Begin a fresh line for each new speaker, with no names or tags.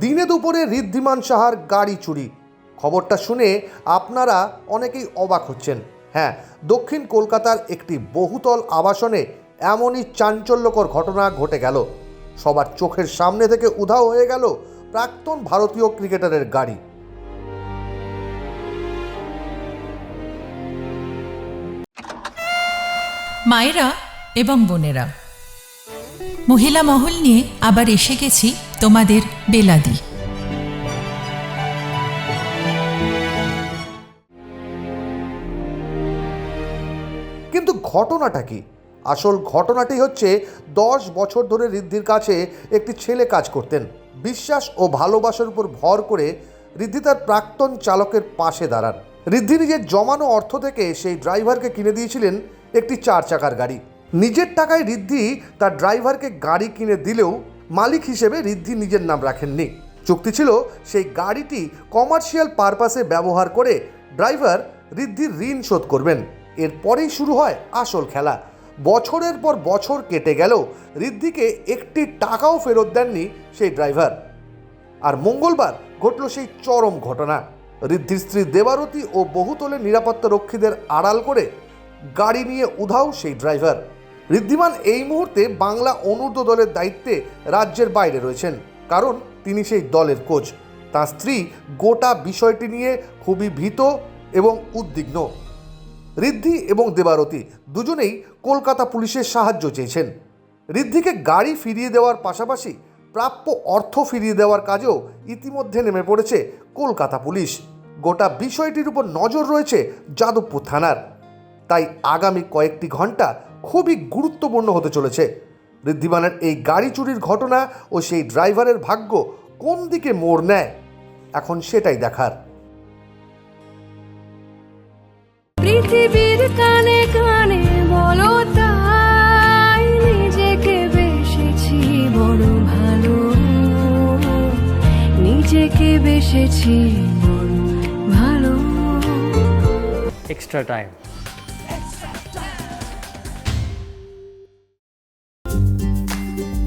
দিনে দুপুরে ঋদ্ধিমান সাহার গাড়ি চুরি। খবরটা শুনে আপনারা অনেকেই অবাক হচ্ছেন। হ্যাঁ দক্ষিণ কলকাতার একটি বহুতল আবাসনে এমনই চাঞ্চল্যকর ঘটনা ঘটে গেল। সবার চোখের সামনে থেকে উধাও হয়ে গেল প্রাক্তন ভারতীয় ক্রিকেটারের গাড়ি।
মায়েরা এবং বোনেরা, মহিলা মহল নিয়ে আবার এসে গেছি তোমাদের বেলাদি।
কিন্তু ঘটনাটা কি? আসল ঘটনাটি হচ্ছে দশ বছর ধরে ঋদ্ধির কাছে একটি ছেলে কাজ করতেন। বিশ্বাস ও ভালোবাসার উপর ভর করে ঋদ্ধি তার প্রাক্তন চালকের পাশে দাঁড়ান। ঋদ্ধি নিজের জমানো অর্থ থেকে সেই ড্রাইভারকে কিনে দিয়েছিলেন একটি চার চাকার গাড়ি। নিজের টাকায় ঋদ্ধি তার ড্রাইভারকে গাড়ি কিনে দিলেও মালিক হিসেবে ঋদ্ধি নিজের নাম রাখেননি। চুক্তি ছিল সেই গাড়িটি কমার্শিয়াল পারপাসে ব্যবহার করে ড্রাইভার ঋদ্ধির ঋণ শোধ করবেন। এরপরেই শুরু হয় আসল খেলা। বছরের পর বছর কেটে গেল, ঋদ্ধিকে একটি টাকাও ফেরত দেননি সেই ড্রাইভার। আর মঙ্গলবার ঘটল সেই চরম ঘটনা। ঋদ্ধির স্ত্রী দেবারতী ও বহুতলের নিরাপত্তা রক্ষীদের আড়াল করে গাড়ি নিয়ে উধাও সেই ড্রাইভার। ঋদ্ধিমান এই মুহূর্তে বাংলা অনূর্ধ্ব দলের দায়িত্বে রাজ্যের বাইরে রয়েছেন, কারণ তিনি সেই দলের কোচ। তার স্ত্রী গোটা বিষয়টি নিয়ে খুবই ভীত এবং উদ্বিগ্ন। ঋদ্ধি এবং দেবারতী দুজনেই কলকাতা পুলিশের সাহায্য চেয়েছেন। ঋদ্ধিকে গাড়ি ফিরিয়ে দেওয়ার পাশাপাশি প্রাপ্য অর্থ ফিরিয়ে দেওয়ার কাজেও ইতিমধ্যে নেমে পড়েছে কলকাতা পুলিশ। গোটা বিষয়টির উপর নজর রয়েছে যাদবপুর থানার। তাই আগামী কয়েকটি ঘণ্টা খুবই গুরুত্বপূর্ণ হতে চলেছে। ঋদ্ধিমানের এই গাড়ি চুরির ঘটনা ও সেই ড্রাইভারের ভাগ্য কোন দিকে মোড় নেয় এখন সেটাই দেখার।
পৃথিবীর কানে কানে বলো তাই নিজেকে বেসেছি বড় ভালো। নিজেকে বেসেছি বড় ভালো।
Extra time.